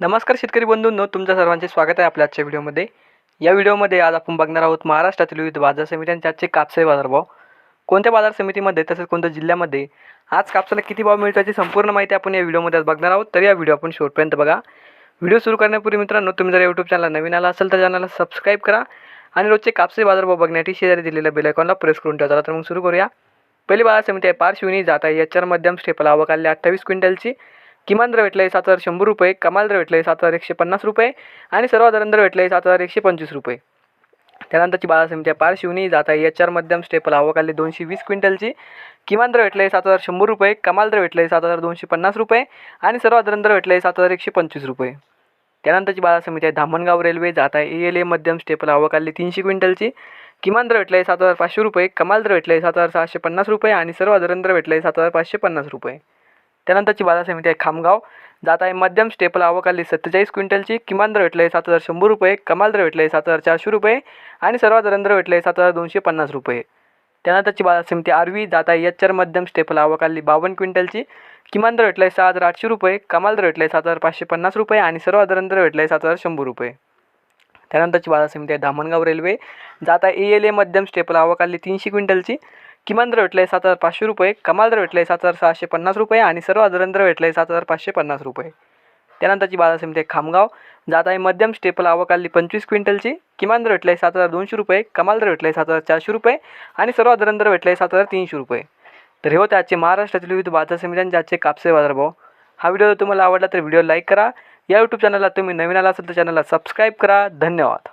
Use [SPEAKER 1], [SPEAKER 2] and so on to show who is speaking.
[SPEAKER 1] नमस्कार शेतकरी बंधूंनो तुमच्या सर्वांचे स्वागत आहे आपल्या आजच्या व्हिडिओमध्ये. या व्हिडिओमध्ये आज आपण बघणार आहोत महाराष्ट्रातील विविध बाजार समित्यांचे आजचे कापसाचे बाजारभाव. कोणत्या बाजार समितीमध्ये तसेच कोणत्या जिल्ह्यामध्ये आज कापसाला किती भाव मिळतो याची संपूर्ण माहिती आपण या व्हिडिओमध्ये आज बघणार आहोत. तर या व्हिडिओ आपण शेवटपर्यंत बघा. व्हिडिओ सुरू करण्यापूर्वी मित्रांनो तुम्ही जर यूट्यूब चॅनल नवीन आला असेल तर चॅनलला सबस्क्राईब करा आणि रोजचे कापसे बाजारभाव बघण्यासाठी शेजारी दिलेल्या बेलायकॉनला प्रेस करून ठेवा. तर मग सुरू करूया. पहिली बाजार समिती आहे पार्श्विनी जात आहे याच्यावर मध्यम स्टेपला आवक अठ्ठावीस क्विंटलची. किमान दर भेटलं आहे सात हजार शंभर रुपये कमाल दर भेटलं आहे सात हजार एकशे पन्नास रुपये आणि सर्वाधारण दर भेटलं आहे सात हजार एकशे पंचवीस रुपये. त्यानंतरची बाजार समिती आहे पारशिवनी जात आहे एच आर मध्यम स्टेपल आवक दोनशे वीस क्विंटलची. किमान दर भेटलं आहे सात हजार शंभर रुपये कमाल दर भेटलं आहे सात हजार दोनशे पन्नास रुपये आणि सर्वाधारण दर भेटलं आहे सात हजार एकशे पंचवीस रुपये. त्यानंतरची बाजार समिती आहे धामणगाव रेल्वे जात आहे ए एल ए मध्यम स्टेपल आवक तीनशे क्विंटलची. किमान दर भेटलं आहे सात हजार पाचशे रुपये कमाल दर भेटलं आहे सात हजार सहाशे पन्नास रुपये आणि सर्वाधारण दर भेटलं आहे सात हजार पाचशे पन्नास रुपये. त्यानंतरची बाजार समिती आहे खामगाव. जात आहे मध्यम स्टेपल आवक आली सत्तेचाळीस क्विंटलची. किमान दर भेटलं आहे सात हजार शंभर रुपये. कमाल दर भेटलं आहे सात हजार चारशे रुपये. आणि सर्वात दर भेटलं आहे सात हजार दोनशे पन्नास रुपये. त्यानंतरची बाजार समिती आरवी. जात आहे एच मध्यम स्टेपल आवक आली बावन्न क्विंटलची. किमान दर भेटलं आहे सहा हजार आठशे रुपये. कमाल दर भेटलं आहे सात हजार पाचशे पन्नास रुपये. आणि सर्वाधारण दर भेटलं आहे सात हजार शंभर रुपये. त्यानंतरची बाजार समिती आहे धामणगाव रेल्वे. जात आहे ए एल ए मध्यम स्टेपल आवक आली तीनशे क्विंटलची. किमान दर भेटलं आहे सात हजार पाचशे रुपये कमाल दर भेटलं आहे सात हजार सहाशे पन्नास रुपये आणि सर्वाधारण दर भेटलं आहे सात हजार पाचशे पन्नास रुपये. त्यानंतरची बाजार समिती आहे खामगाव जात आहे मध्यम स्टेपल आवक आली पंचवीस क्विंटलची किमान दर भेटलं आहे सात हजार दोनशे रुपये कमाल दर भेटलं आहे सात हजार चारशे रुपये आणि सर्वाधारण दर भेटलं आहे सात हजार तीनशे रुपये. तर हे होते आजचे महाराष्ट्रातील विविध बाजार समित्यांचे आजचे कापसे बाजारभाव. हा व्हिडिओ जर तुम्हाला आवडला तर व्हिडिओ लाईक करा. या यूट्यूब चॅनलला तुम्ही नवीन आला असेल तर चॅनलला सबस्क्राईब करा. धन्यवाद.